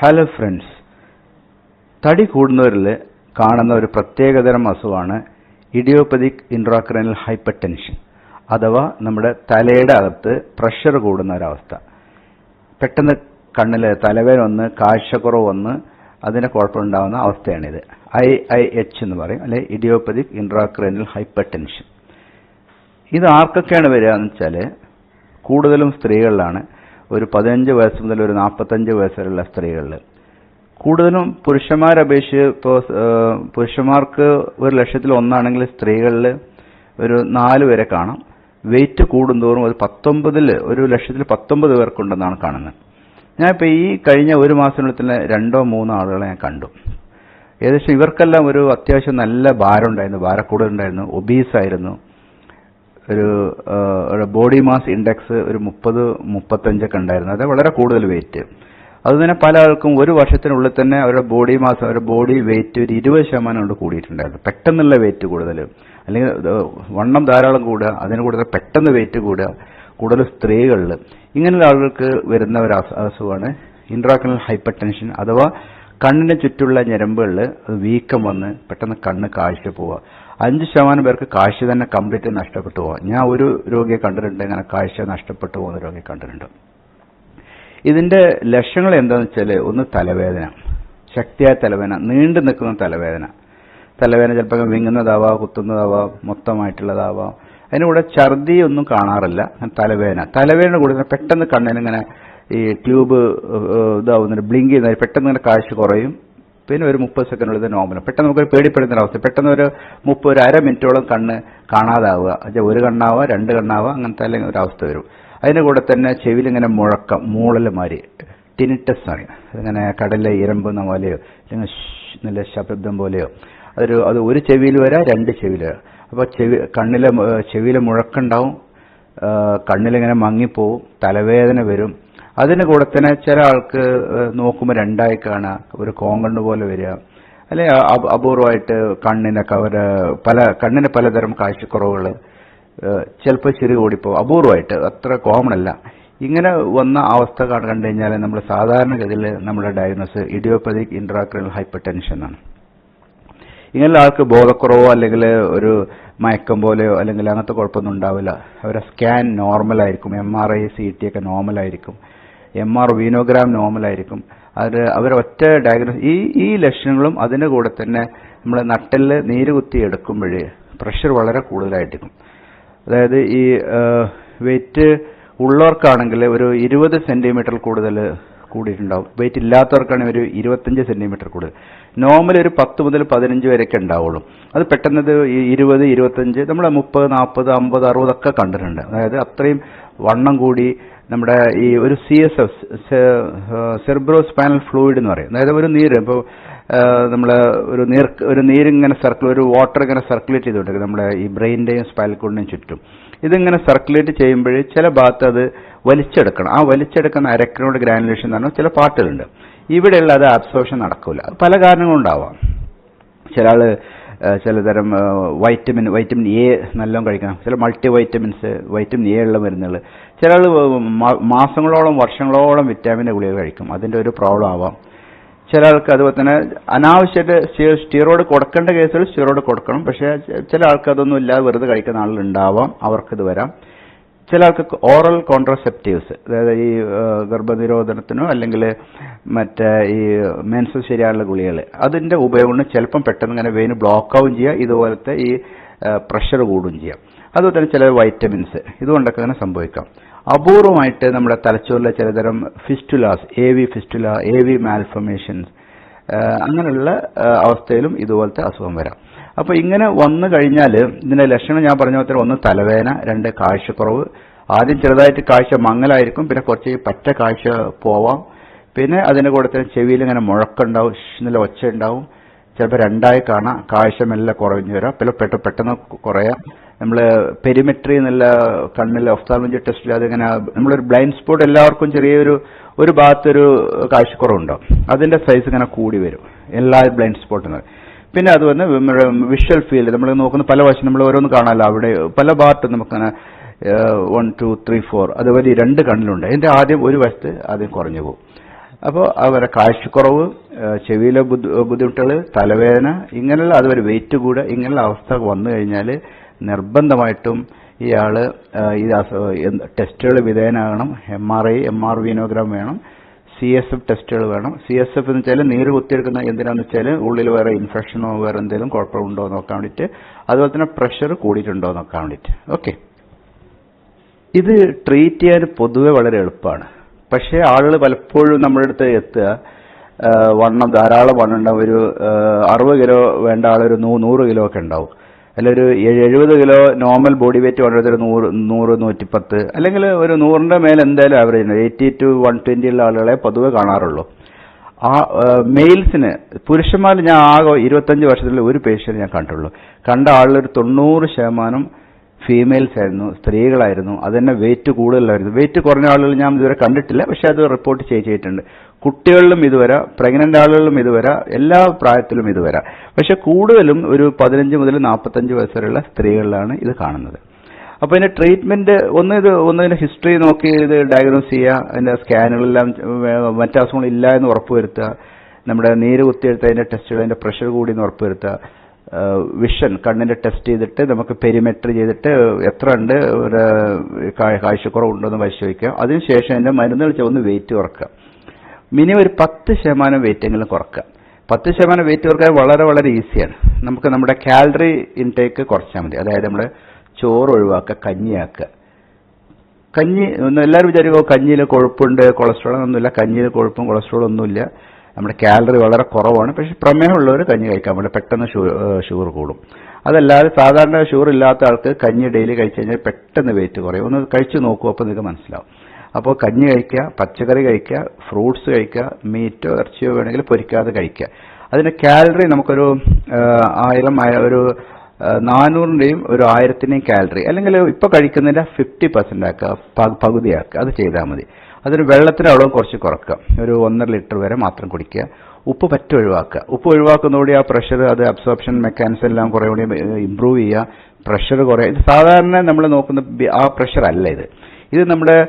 Hello friends തടി കൂടുന്നവരിൽ കാണുന്ന ഒരു പ്രത്യേകതരം അസുഖമാണ് ഇഡിയോപ്പതിക് ഇൻട്രാക്രൈനൽ ഹൈപ്പർ ടെൻഷൻ അഥവാ നമ്മുടെ തലയുടെ അകത്ത് പ്രഷർ കൂടുന്ന ഒരവസ്ഥ. പെട്ടെന്ന് കണ്ണിൽ തലവേദന വന്ന് കാഴ്ചക്കുറവ് വന്ന് അതിന് കുഴപ്പമുണ്ടാകുന്ന അവസ്ഥയാണിത്. ഐ ഐ എച്ച് എന്ന് പറയും അല്ലെ ഇഡിയോപ്പതിക് ഇൻട്രാക്രൈനൽ ഹൈപ്പർ ടെൻഷൻ ഇത് ആർക്കൊക്കെയാണ് വരിക എന്ന് വെച്ചാൽ കൂടുതലും സ്ത്രീകളിലാണ്. ഒരു പതിനഞ്ച് വയസ്സ് മുതൽ ഒരു നാൽപ്പത്തഞ്ച് വയസ്സ് വരെയുള്ള സ്ത്രീകളിൽ. കൂടുതലും പുരുഷന്മാരെ അപേക്ഷിച്ച് ഇപ്പോൾ പുരുഷന്മാർക്ക് ഒരു ലക്ഷത്തിൽ ഒന്നാണെങ്കിൽ സ്ത്രീകളിൽ ഒരു നാല് പേരെ കാണാം. വെയിറ്റ് കൂടുന്തോറും ഒരു പത്തൊമ്പതിൽ ഒരു ലക്ഷത്തിൽ പത്തൊമ്പത് പേർക്കുണ്ടെന്നാണ് കാണുന്നത്. ഞാൻ ഇപ്പോൾ ഈ കഴിഞ്ഞ ഒരു മാസത്തിനുള്ളിൽ തന്നെ രണ്ടോ മൂന്നോ ആളുകളെ ഞാൻ കണ്ടു. ഏകദേശം ഇവർക്കെല്ലാം ഒരു അത്യാവശ്യം നല്ല ഭാരം ഉണ്ടായിരുന്നു ഭാരക്കൂടുതലുണ്ടായിരുന്നു ഒബീസ് ആയിരുന്നു ഒരു ബോഡി മാസ് ഇൻഡെക്സ് ഒരു മുപ്പത് മുപ്പത്തഞ്ചൊക്കെ ഉണ്ടായിരുന്നു. അത് വളരെ കൂടുതൽ വെയിറ്റ് അത് തന്നെ പല ആൾക്കും ഒരു വർഷത്തിനുള്ളിൽ തന്നെ അവരുടെ ബോഡി മാസ് അവരുടെ ബോഡി വെയിറ്റ് ഒരു ഇരുപത് ശതമാനം കൊണ്ട് കൂടിയിട്ടുണ്ടായിരുന്നു. പെട്ടെന്നുള്ള വെയിറ്റ് കൂടുതൽ. അല്ലെങ്കിൽ വണ്ണം ധാരാളം കൂടുക അതിന് കൂടുതൽ പെട്ടെന്ന് വെയിറ്റ് കൂടുക കൂടുതൽ സ്ത്രീകളിൽ ഇങ്ങനെയുള്ള ആളുകൾക്ക് വരുന്ന ഒരു അസുഖമാണ് ഇൻട്രാക്കണൽ ഹൈപ്പർ ടെൻഷൻ അഥവാ കണ്ണിന് ചുറ്റുള്ള ഞരമ്പുകളിൽ വീക്കം വന്ന് പെട്ടെന്ന് കണ്ണ് കാഴ്ച പോവുക. അഞ്ച് ശതമാനം പേർക്ക് കാഴ്ച തന്നെ കംപ്ലീറ്റ് നഷ്ടപ്പെട്ടു പോകാം ഞാൻ ഒരു രോഗിയെ കണ്ടിട്ടുണ്ട് ഇങ്ങനെ കാഴ്ച നഷ്ടപ്പെട്ടു പോകുന്ന രോഗിയെ കണ്ടിട്ടുണ്ട്. ഇതിന്റെ ലക്ഷണങ്ങൾ എന്താണെന്ന് വെച്ചാൽ ഒന്ന് തലവേദന ശക്തിയായ തലവേദന നീണ്ടു നിൽക്കുന്ന തലവേദന. തലവേദന ചിലപ്പോൾ വിങ്ങുന്നതാവാം കുത്തുന്നതാവാം മൊത്തമായിട്ടുള്ളതാവാം. അതിന് കൂടെ ഛർദി ഒന്നും കാണാറില്ല തലവേദന. തലവേദന കൂടുതൽ പെട്ടെന്ന് കണ്ണിനിങ്ങനെ ഈ ട്യൂബ് ഇതാവുന്ന ബ്ലിങ്ക് ചെയ്യുന്ന പെട്ടെന്ന് ഇങ്ങനെ കാഴ്ച കുറയും. പിന്നെ ഒരു മുപ്പത് സെക്കൻഡ് ഇത് നോർമൽ പെട്ടെന്ന് നമുക്കൊരു പേടിപ്പെടുന്ന അവസ്ഥ പെട്ടെന്ന് ഒരു മുപ്പത് ഒരു അര മിനിറ്റോളം കണ്ണ് കാണാതാവുക. ഒരു കണ്ണാവുക രണ്ട് കണ്ണാവുക അങ്ങനത്തെ അല്ലെങ്കിൽ ഒരു അവസ്ഥ വരും. അതിന്റെ കൂടെ തന്നെ ചെവിയിലിങ്ങനെ മുഴക്കം മൂളൽ മാതിരി. ടിനിറ്റസ് ആണ് അതിങ്ങനെ കടലിലെ ഇരമ്പുന്ന പോലെയോ അല്ലെങ്കിൽ നല്ല ശബ്ദം പോലെയോ. അതൊരു അത് ഒരു ചെവിയിൽ വരാം രണ്ട് ചെവിയിൽ വരാം. അപ്പോൾ ചെവി കണ്ണിലെ ചെവിയിലെ മുഴക്കുണ്ടാവും കണ്ണിലിങ്ങനെ മങ്ങിപ്പോവും തലവേദന വരും. അതിന് കൂടെ തന്നെ ചില ആൾക്ക് നോക്കുമ്പോൾ രണ്ടായി കാണുക ഒരു കോങ്കണ്ണ് പോലെ വരിക. അല്ലെ അപൂർവമായിട്ട് കണ്ണിനൊക്കെ അവർ പല കണ്ണിന് പലതരം കാഴ്ചക്കുറവുകൾ ചിലപ്പോൾ ചെറിയ കൂടിപ്പോ അപൂർവമായിട്ട് അത്ര കോമൺ അല്ല. ഇങ്ങനെ വന്ന അവസ്ഥ കണ്ടു കഴിഞ്ഞാൽ നമ്മൾ സാധാരണഗതിയിൽ നമ്മുടെ diagnose idiopathic intracranial hypertension ആണ്. ഇങ്ങനെയുള്ള ആൾക്ക് ബോധക്കുറവോ അല്ലെങ്കിൽ ഒരു മയക്കം പോലെയോ അല്ലെങ്കിൽ അങ്ങനത്തെ കുഴപ്പമൊന്നും ഉണ്ടാവില്ല. അവരുടെ സ്കാൻ നോർമൽ ആയിരിക്കും. M R I C T ഒക്കെ നോർമൽ ആയിരിക്കും. എം ആർ വീനോഗ്രാം നോർമൽ ആയിരിക്കും. അത് അവർ ഒറ്റ ഡയഗ്നോസ് ഈ ഈ ലക്ഷണങ്ങളും അതിന്റെ കൂടെ തന്നെ നമ്മൾ നട്ടലിൽ നീര് കുത്തി എടുക്കുമ്പോൾ പ്രഷർ വളരെ കൂടുതലായിരിക്കും അതായത് ഈ വെയിറ്റ് ഉള്ളവർക്കാണെങ്കിൽ ഒരു ഇരുപത് സെന്റിമീറ്റർ കൂടുതൽ കൂടിയിട്ടുണ്ടാവും. വെയിറ്റ് ഇല്ലാത്തവർക്കാണെങ്കിൽ ഒരു ഇരുപത്തഞ്ച് സെന്റിമീറ്റർ കൂടുതൽ. നോർമൽ ഒരു പത്ത് മുതൽ പതിനഞ്ച് വരെയൊക്കെ ഉണ്ടാവുള്ളൂ. അത് പെട്ടെന്ന് ഇത് ഇരുപത് ഇരുപത്തഞ്ച് നമ്മൾ മുപ്പത് നാൽപ്പത് അമ്പത് അറുപതൊക്കെ കണ്ടിട്ടുണ്ട്. അതായത് അത്രയും വണ്ണം കൂടി നമ്മുടെ ഈ ഒരു C S F cerebrospinal fluid എന്ന് പറയും. അതായത് ഒരു നീര് ഇപ്പോൾ നമ്മൾ ഒരു നീർ ഒരു നീരിങ്ങനെ സർക്കിൾ ഒരു വാട്ടർ ഇങ്ങനെ സർക്കുലേറ്റ് ചെയ്തുകൊണ്ടിരിക്കും. നമ്മുടെ ഈ ബ്രെയിന്റെയും സ്പൈനൽ കോഡിന്റെയും ചുറ്റും. ഇതിങ്ങനെ സർക്കുലേറ്റ് ചെയ്യുമ്പോൾ ചില ഭാഗത്ത് അത് വലിച്ചെടുക്കണം. ആ വലിച്ചെടുക്കുന്ന അരക്കിനോട് ഗ്രാനുലേഷൻ എന്ന് പറഞ്ഞാൽ ചില പാട്ടുകളുണ്ട് ഇവിടെയുള്ള അത് അബ്സോർഷൻ നടക്കില്ല പല കാരണങ്ങളുണ്ടാവാം ചില ആൾ ചിലതരം വൈറ്റമിൻ വൈറ്റമിൻ എ നല്ലോണം കഴിക്കണം. ചില മൾട്ടി വൈറ്റമിൻസ് വൈറ്റമിൻ എ ഉള്ള മരുന്നുകൾ. ചില ആൾ മാസങ്ങളോളം വർഷങ്ങളോളം വിറ്റാമിന്റെ ഗുളിക കഴിക്കും. അതിന്റെ ഒരു പ്രോബ്ലം ആവാം. ചില ആൾക്ക് അതുപോലെ തന്നെ അനാവശ്യമായിട്ട് സ്റ്റീറോയിഡ് കൊടുക്കേണ്ട കേസുകൾ സ്റ്റീറോയിഡ് കൊടുക്കണം. പക്ഷേ ചില ആൾക്ക് അതൊന്നും ഇല്ലാതെ വെറുതെ കഴിക്കുന്ന ആളുണ്ടാവാം അവർക്കിത് വരാം. ചില ആൾക്ക് ഓറൽ കോൺട്രസെപ്റ്റീവ്സ് അതായത് ഈ ഗർഭനിരോധനത്തിനോ അല്ലെങ്കിൽ മറ്റേ ഈ മെൻസ് ശരിയായുള്ള ഗുളികൾ അതിന്റെ ഉപയോഗം ചിലപ്പം പെട്ടെന്ന് ഇങ്ങനെ വെയിന് ബ്ലോക്ക് ആവും ചെയ്യുക ഇതുപോലത്തെ ഈ പ്രഷർ കൂടുകയും ചെയ്യാം. അതുപോലെ തന്നെ ചില വൈറ്റമിൻസ് ഇതുകൊണ്ടൊക്കെ തന്നെ സംഭവിക്കാം. അപൂർവമായിട്ട് നമ്മുടെ തലച്ചോറിലെ ചിലതരം fistulas A V fistula A V malformations അങ്ങനെയുള്ള അവസ്ഥയിലും ഇതുപോലത്തെ അസുഖം വരാം. അപ്പോൾ ഇങ്ങനെ വന്നു കഴിഞ്ഞാൽ ഇതിന്റെ ലക്ഷണം ഞാൻ പറഞ്ഞ പോലെ ഒന്ന് തലവേദന രണ്ട് കാഴ്ചക്കുറവ്. ആദ്യം ചെറുതായിട്ട് കാഴ്ച മങ്ങലായിരിക്കും പിന്നെ കുറച്ച് പറ്റ കാഴ്ച പോവാം. പിന്നെ അതിന്റെ കൂടെ തന്നെ ചെവിയിൽ ഇങ്ങനെ മുഴക്കുണ്ടാവും നല്ല ഒച്ച ഉണ്ടാവും ചിലപ്പോൾ രണ്ടായി കാണാം കാഴ്ച മെല്ലെ കുറഞ്ഞു വരാം. പിന്നെ പെട്ടെന്ന് കുറയാം. നമ്മൾ പെരിമെട്രി എന്നുള്ള കണ്ണിൽ ഒഫ്താലജി ടെസ്റ്റിൽ അതിങ്ങനെ നമ്മളൊരു ബ്ലൈൻഡ് സ്പോട്ട് എല്ലാവർക്കും ചെറിയൊരു ഒരു ഭാഗത്തൊരു കാഴ്ചക്കുറവുണ്ടാവും അതിന്റെ സൈസ് ഇങ്ങനെ കൂടി വരും. എല്ലാ ബ്ലൈൻഡ് സ്പോട്ടും. പിന്നെ അത് വന്ന് വിഷ്വൽ ഫീൽഡ് നമ്മൾ നോക്കുന്ന പല വശം നമ്മൾ ഓരോന്ന് കാണാമല്ലോ അവിടെ പല ഭാഗത്തും നമുക്കങ്ങനെ വൺ ടു ത്രീ ഫോർ അതുപോലെ രണ്ട് കണ്ണിലുണ്ട്. അതിന്റെ ആദ്യം ഒരു വശത്ത് ആദ്യം കുറഞ്ഞു പോകും. അപ്പോൾ അവരെ കാഴ്ചക്കുറവ് ചെവിയിലെ ബുദ്ധി- ബുദ്ധിമുട്ടുകൾ തലവേദന ഇങ്ങനെയുള്ള അതുവരെ വെയിറ്റ് കൂടുക ഇങ്ങനെയുള്ള അവസ്ഥ വന്നു കഴിഞ്ഞാൽ നിർബന്ധമായിട്ടും ഇയാൾ ഈ ടെസ്റ്റുകൾ വിധേയനാകണം. M R I M R venogram വേണം. സി എസ് എഫ് ടെസ്റ്റുകൾ വേണം. സി എസ് എഫ് എന്ന് വെച്ചാൽ നീര് കുത്തിയെടുക്കുന്ന എന്തിനാന്ന് വെച്ചാൽ ഉള്ളിൽ വേറെ ഇൻഫെക്ഷനോ വേറെ എന്തെങ്കിലും കുഴപ്പമുണ്ടോ നോക്കാൻ വേണ്ടിയിട്ട് അതുപോലെ തന്നെ പ്രഷർ കൂടിയിട്ടുണ്ടോ നോക്കാൻ വേണ്ടിയിട്ട് ഓക്കെ ഇത് ട്രീറ്റ് ചെയ്യാൻ പൊതുവെ വളരെ എളുപ്പമാണ്. പക്ഷേ ആളുകൾ പലപ്പോഴും നമ്മുടെ അടുത്ത് എത്തുക വണ്ണം ധാരാളം വണ്ണം ഉണ്ടാവും. ഒരു അറുപത് കിലോ വേണ്ട ആളൊരു നൂറ് കിലോ ഒക്കെ ഉണ്ടാവും. അല്ല ഒരു എഴുപത് കിലോ നോർമൽ ബോഡി വെയിറ്റ് വേണ്ടത് ഒരു നൂറ് നൂറ് നൂറ്റിപ്പത്ത്. അല്ലെങ്കിൽ ഒരു നൂറിന്റെ മേലെ എന്തായാലും ആവറേജ് ഉണ്ട് എയ്റ്റി ടു വൺ ട്വന്റി ഉള്ള ആളുകളെ പൊതുവെ കാണാറുള്ളൂ. ആ മെയിൽസിന് പുരുഷന്മാരിൽ ഞാൻ ആകെ ഇരുപത്തഞ്ച് വർഷത്തിൽ ഒരു പേഷ്യന്റ് ഞാൻ കണ്ടുള്ളൂ കണ്ട ആളിലൊരു തൊണ്ണൂറ് ശതമാനം ഫീമെയിൽസ് ആയിരുന്നു സ്ത്രീകളായിരുന്നു. അത് തന്നെ വെയിറ്റ് കൂടുതലായിരുന്നു വെയിറ്റ് കുറഞ്ഞ ആളുകൾ ഞാൻ ഇതുവരെ കണ്ടിട്ടില്ല. പക്ഷെ അത് റിപ്പോർട്ട് ചെയ്തിട്ടുണ്ട്. കുട്ടികളിലും ഇതുവരെ പ്രഗ്നന്റ് ആളുകളിലും ഇതുവരെ എല്ലാ പ്രായത്തിലും ഇതുവരെ. പക്ഷെ കൂടുതലും ഒരു പതിനഞ്ച് മുതൽ നാൽപ്പത്തഞ്ച് വയസ്സുള്ള സ്ത്രീകളിലാണ് ഇത് കാണുന്നത്. അപ്പൊ ഇതിന്റെ ട്രീറ്റ്മെന്റ് ഒന്ന് ഇത് ഒന്ന് ഇതിന്റെ ഹിസ്റ്ററി നോക്കി ഇത് ഡയഗ്നോസ് ചെയ്യുക അതിന്റെ സ്കാനുകളെല്ലാം മറ്റു അസുഖങ്ങൾ ഇല്ല എന്ന് ഉറപ്പുവരുത്തുക നമ്മുടെ നീര് കുത്തിയെടുത്ത് അതിന്റെ ടെസ്റ്റുകൾ അതിന്റെ പ്രഷർ കൂടി എന്ന് ഉറപ്പുവരുത്തുക വിഷൻ കണ്ണിന്റെ ടെസ്റ്റ് ചെയ്തിട്ട് നമുക്ക് പെരിമെട്രി ചെയ്തിട്ട് എത്ര ഉണ്ട് കാഴ്ചക്കുറവുണ്ടോ എന്ന് പരിശോധിക്കുക. അതിനുശേഷം അതിന്റെ മരുന്നുകൾ ചെന്ന് വെയിറ്റ് കുറക്കുക. മിനിമം ഒരു പത്ത് ശതമാനം വെയിറ്റെങ്കിലും കുറക്കുക. പത്ത് ശതമാനം വെയിറ്റ് കുറയ്ക്കാൻ വളരെ വളരെ ഈസിയാണ് നമുക്ക് നമ്മുടെ കാലറി ഇൻടേക്ക് കുറച്ചാൽ മതി. അതായത് നമ്മൾ ചോറ് ഒഴിവാക്കുക കഞ്ഞിയാക്കുക കഞ്ഞി ഒന്നും എല്ലാവരും വിചാരിക്കും കഞ്ഞിയിൽ കൊഴുപ്പുണ്ട് കൊളസ്ട്രോൾ ഒന്നുമില്ല. കഞ്ഞിയിൽ കൊഴുപ്പും കൊളസ്ട്രോൾ ഒന്നുമില്ല നമ്മുടെ കാലറി വളരെ കുറവാണ്. പക്ഷെ പ്രമേഹമുള്ളവർ കഞ്ഞി കഴിക്കാൻ പറ്റും. പെട്ടെന്ന് ഷുഗർ കൂടും. അതല്ലാതെ സാധാരണ ഷുഗർ ഇല്ലാത്ത ആൾക്ക് കഞ്ഞി ഡെയിലി കഴിച്ചു കഴിഞ്ഞാൽ പെട്ടെന്ന് വെയിറ്റ് കുറയും. ഒന്ന് കഴിച്ചു നോക്കൂ അപ്പോൾ നിങ്ങൾക്ക് മനസ്സിലാവും. അപ്പോൾ കഞ്ഞി കഴിക്കുക പച്ചക്കറി കഴിക്കുക ഫ്രൂട്ട്സ് കഴിക്കുക മീറ്റോ ഇറച്ചിയോ വേണമെങ്കിൽ പൊരിക്കാതെ കഴിക്കുക. അതിന്റെ കാലറി നമുക്കൊരു ആയിരം ആയ- ഒരു നാനൂറിന്റെയും ഒരു ആയിരത്തിന്റെയും കാലറി അല്ലെങ്കിൽ ഇപ്പോൾ കഴിക്കുന്നതിന്റെ ഫിഫ്റ്റി പെർസെന്റ് ആക്കുക പകുതി പകുതിയാക്കുക അത് ചെയ്താൽ മതി. അതിന് വെള്ളത്തിന്റെ അളവ് കുറച്ച് കുറക്കുക. ഒരു ഒന്നര ലിറ്റർ വരെ മാത്രം കുടിക്കുക. ഉപ്പ് പറ്റ ഒഴിവാക്കുക. ഉപ്പ് ഒഴിവാക്കുന്നതോടെ ആ പ്രഷർ അത് അബ്സോർപ്ഷൻ മെക്കാനിസം എല്ലാം കുറേ കൂടി ഇമ്പ്രൂവ് ചെയ്യുക. പ്രഷർ കുറേ ഇത് സാധാരണ നമ്മൾ നോക്കുന്ന ആ പ്രഷർ അല്ല ഇത്. ഇത് നമ്മുടെ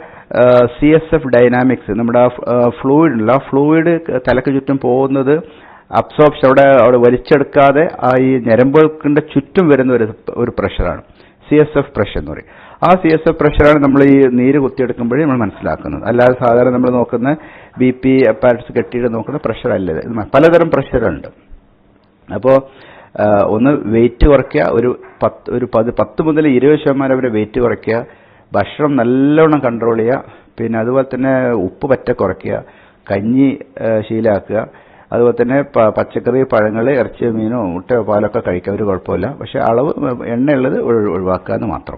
സി എസ് എഫ് ഡൈനാമിക്സ് നമ്മുടെ ഫ്ലൂയിഡ് ഉള്ള ഫ്ലൂയിഡ് തലക്ക് ചുറ്റും പോകുന്നത് അബ്സോർപ്ഷൻ അവിടെ അവിടെ വലിച്ചെടുക്കാതെ ആ ഈ ഞരമ്പുകൾക്കിന്റെ ചുറ്റും വരുന്ന ഒരു ഒരു പ്രഷറാണ് സി എസ് എഫ് പ്രഷർ എന്ന് പറയും. ആ സി എസ് എഫ് പ്രഷറാണ് നമ്മൾ ഈ നീര് കുത്തിയെടുക്കുമ്പോഴേ നമ്മൾ മനസ്സിലാക്കുന്നത്. അല്ലാതെ സാധാരണ നമ്മൾ നോക്കുന്ന ബി പി അപ്പാരറ്റ്സ് കെട്ടിയിട്ട് നോക്കുന്ന പ്രഷർ അല്ല ഇത്. പലതരം പ്രഷറുണ്ട് അപ്പോൾ ഒന്ന് വെയിറ്റ് കുറയ്ക്കുക ഒരു പത്ത് ഒരു പത് പത്ത് മുതൽ ഇരുപത് ശതമാനം വരെ വെയിറ്റ് കുറയ്ക്കുക ഭക്ഷണം നല്ലോണം കൺട്രോൾ ചെയ്യുക പിന്നെ അതുപോലെ തന്നെ ഉപ്പ് പറ്റ കുറയ്ക്കുക. കഞ്ഞി ശീലാക്കുക. അതുപോലെ തന്നെ പച്ചക്കറി പഴങ്ങൾ ഇറച്ചിയോ മീനോ മുട്ടയോ പാലൊക്കെ കഴിക്കുക. ഒരു കുഴപ്പമില്ല. പക്ഷെ അളവ് എണ്ണയുള്ളത് ഒഴി- ഒഴിവാക്കുക എന്ന് മാത്രം.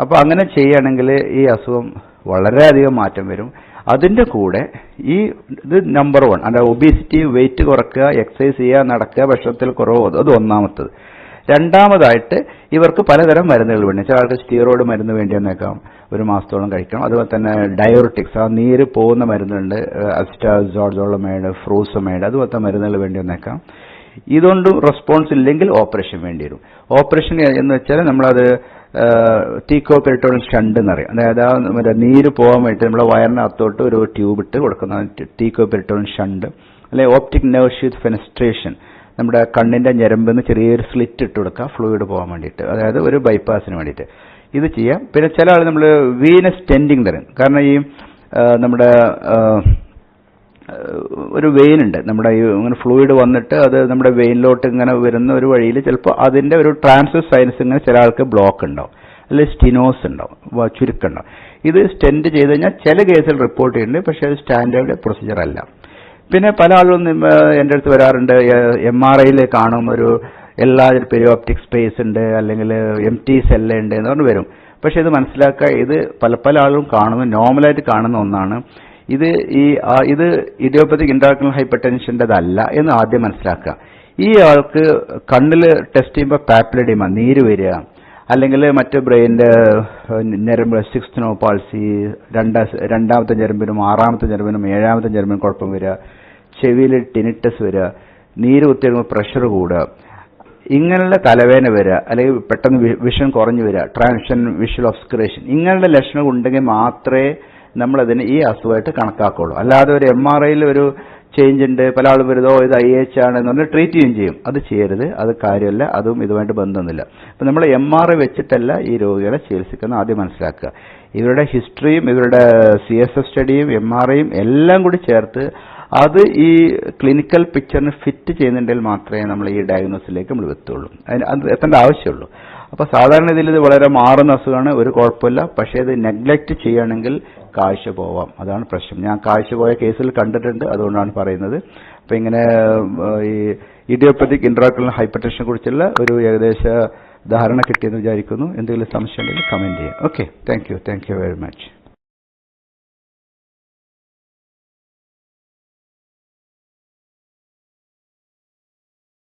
അപ്പോൾ അങ്ങനെ ചെയ്യുകയാണെങ്കിൽ ഈ അസുഖം വളരെയധികം മാറ്റം വരും. അതിന്റെ കൂടെ ഈ ഇത് നമ്പർ വൺ അല്ല ഒബീസിറ്റി വെയിറ്റ് കുറക്കുക എക്സസൈസ് ചെയ്യുക നടക്കുക ഭക്ഷണത്തിൽ കുറവ് അത് ഒന്നാമത്തത്. രണ്ടാമതായിട്ട് ഇവർക്ക് പലതരം മരുന്നുകൾ വേണ്ടി ചില ആൾക്ക് സ്റ്റീറോയിഡ് മരുന്ന് വേണ്ടി വന്നേക്കാം ഒരു മാസത്തോളം കഴിക്കണം. അതുപോലെ തന്നെ ഡയോറിറ്റിക്സ് ആ നീര് പോകുന്ന മരുന്നുണ്ട് അസ്റ്റാസോളമൈഡ് ഫ്രൂസമൈഡ് അതുപോലത്തെ മരുന്നുകൾ വേണ്ടി വന്നേക്കാം. ഇതുകൊണ്ടും റെസ്പോൺസ് ഇല്ലെങ്കിൽ ഓപ്പറേഷൻ വേണ്ടി വരും. ഓപ്പറേഷൻ എന്ന് വെച്ചാൽ നമ്മളത് ടീക്കോ പെരിട്ടോൺ ഷണ്ട് എന്നറിയാം അതായത് ആ മറ്റേ നീര് പോകാൻ വേണ്ടി നമ്മളെ വയറിനകത്തോട്ട് ഒരു ട്യൂബ് ഇട്ട് കൊടുക്കുന്ന ടീക്കോ പെരിട്ടോൺ ഷണ്ട് അല്ലെ ഓപ്റ്റിക് നെർവ് ഷീത്ത് ഫെനസ്ട്രേഷൻ നമ്മുടെ കണ്ണിന്റെ ഞരമ്പെന്ന് ചെറിയൊരു സ്ലിറ്റ് ഇട്ട് കൊടുക്കുക ഫ്ലൂയിഡ് പോകാൻ വേണ്ടിയിട്ട്. അതായത് ഒരു ബൈപ്പാസിന് വേണ്ടിയിട്ട്. ഇത് ചെയ്യാം. പിന്നെ ചില ആൾ നമ്മൾ വീനസ് ടെൻഡിങ് തരും. കാരണം ഈ നമ്മുടെ ഒരു വെയിനുണ്ട് നമ്മുടെ ഈ ഇങ്ങനെ ഫ്ലൂയിഡ് വന്നിട്ട് അത് നമ്മുടെ വെയിനിലോട്ട് ഇങ്ങനെ വരുന്ന ഒരു വഴിയിൽ ചിലപ്പോൾ അതിന്റെ ഒരു ട്രാൻസ്ഫർ സൈനസ് ഇങ്ങനെ ചില ആൾക്ക് ബ്ലോക്ക് ഉണ്ടാവും. അല്ലെങ്കിൽ സ്റ്റിനോസ് ഉണ്ടാവും. ചുരുക്കം ഉണ്ടാവും. ഇത് സ്റ്റെൻഡ് ചെയ്ത് കഴിഞ്ഞാൽ ചില കേസിൽ റിപ്പോർട്ട് ചെയ്യുന്നുണ്ട്. പക്ഷേ അത് സ്റ്റാൻഡേർഡ് പ്രൊസീജിയർ അല്ല. പിന്നെ പല ആളുകളും എന്റെ അടുത്ത് വരാറുണ്ട്. എം ആർ ഐയിൽ കാണും ഒരു എല്ലാ പെരിയോപ്റ്റിക് സ്പേസ് ഉണ്ട് അല്ലെങ്കിൽ എം ടി സെല്ല് ഉണ്ട് എന്ന് പറഞ്ഞു വരും. പക്ഷെ ഇത് മനസ്സിലാക്കുക ഇത് പല പല ആളുകളും കാണുന്ന നോർമലായിട്ട് കാണുന്ന ഒന്നാണ്. ഇത് ഈ ഇത് ഇഡിയോപ്പത്തിക് ഇൻട്രാക്ടൽ ഹൈപ്പർ ടെൻഷന്റെതല്ല എന്ന് ആദ്യം മനസ്സിലാക്കുക. ഈ ആൾക്ക് കണ്ണിൽ ടെസ്റ്റ് ചെയ്യുമ്പോൾ പാപ്പിലഡിമ നീര് വരിക. അല്ലെങ്കിൽ മറ്റ് ബ്രെയിനിന്റെ ഞരമ്പ് സിക്സ് നോ പാൾസി രണ്ടാ രണ്ടാമത്തെ ഞരമ്പിനും ആറാമത്തെ ഞരമ്പിനും ഏഴാമത്തെ ഞരമ്പിനും കുഴപ്പം വരിക ചെവിയിൽ ടിനിറ്റസ് വരിക നീര് കുത്തിയെടുക്കുമ്പോൾ പ്രഷർ കൂടുക ഇങ്ങനെയുള്ള തലവേദന വരിക അല്ലെങ്കിൽ പെട്ടെന്ന് വിഷൻ കുറഞ്ഞു വരിക ട്രാൻഷൻ വിഷ്വൽ ഒബ്സ്ക്രേഷൻ ഇങ്ങനെയുള്ള ലക്ഷണം ഉണ്ടെങ്കിൽ മാത്രമേ നമ്മളതിനെ ഈ അസുഖമായിട്ട് കണക്കാക്കുള്ളൂ അല്ലാതെ ഒരു എം ആർ ഐയിൽ ഒരു ചേഞ്ച് ഉണ്ട് പല ആളും വരുതോ ഇത് ഐ എച്ച് ആണ് എന്ന് പറഞ്ഞാൽ ട്രീറ്റ് ചെയ്യുകയും ചെയ്യും. അത് ചെയ്യരുത് അത് കാര്യമല്ല അതും ഇതുമായിട്ട് ബന്ധമൊന്നുമില്ല. അപ്പം നമ്മൾ എം ആർ ഐ വെച്ചിട്ടല്ല ഈ രോഗികളെ ചികിത്സിക്കുന്നത് ആദ്യം മനസ്സിലാക്കുക. ഇവരുടെ ഹിസ്റ്ററിയും ഇവരുടെ സി എസ് എഫ് സ്റ്റഡിയും എം ആർ ഐയും എല്ലാം കൂടി ചേർത്ത് അത് ഈ ക്ലിനിക്കൽ പിക്ചറിന് ഫിറ്റ് ചെയ്യുന്നുണ്ടെങ്കിൽ മാത്രമേ നമ്മൾ ഈ ഡയഗ്നോസിലേക്ക് നമ്മൾ എത്തുള്ളൂ. അതിന് അത് എത്തേണ്ട ആവശ്യമുള്ളൂ. അപ്പോൾ സാധാരണ ഇതിൽ ഇത് വളരെ മാറുന്ന അസുഖമാണ് ഒരു കുഴപ്പമില്ല. പക്ഷേ ഇത് നെഗ്ലക്റ്റ് ചെയ്യുകയാണെങ്കിൽ കാഴ്ച പോവാം. അതാണ് പ്രശ്നം. ഞാൻ കാഴ്ച പോയ കേസിൽ കണ്ടിട്ടുണ്ട് അതുകൊണ്ടാണ് പറയുന്നത്. അപ്പോൾ ഇങ്ങനെ ഈ ഇഡിയോപ്പതിക് ഹൈപ്പർ ഹൈപ്പർടെൻഷനെ കുറിച്ചുള്ള ഒരു ഏകദേശ ധാരണ കിട്ടിയെന്ന് വിചാരിക്കുന്നു. എന്തെങ്കിലും സംശയം ഉണ്ടെങ്കിൽ കമന്റ് ചെയ്യാം. Okay thank you thank you very much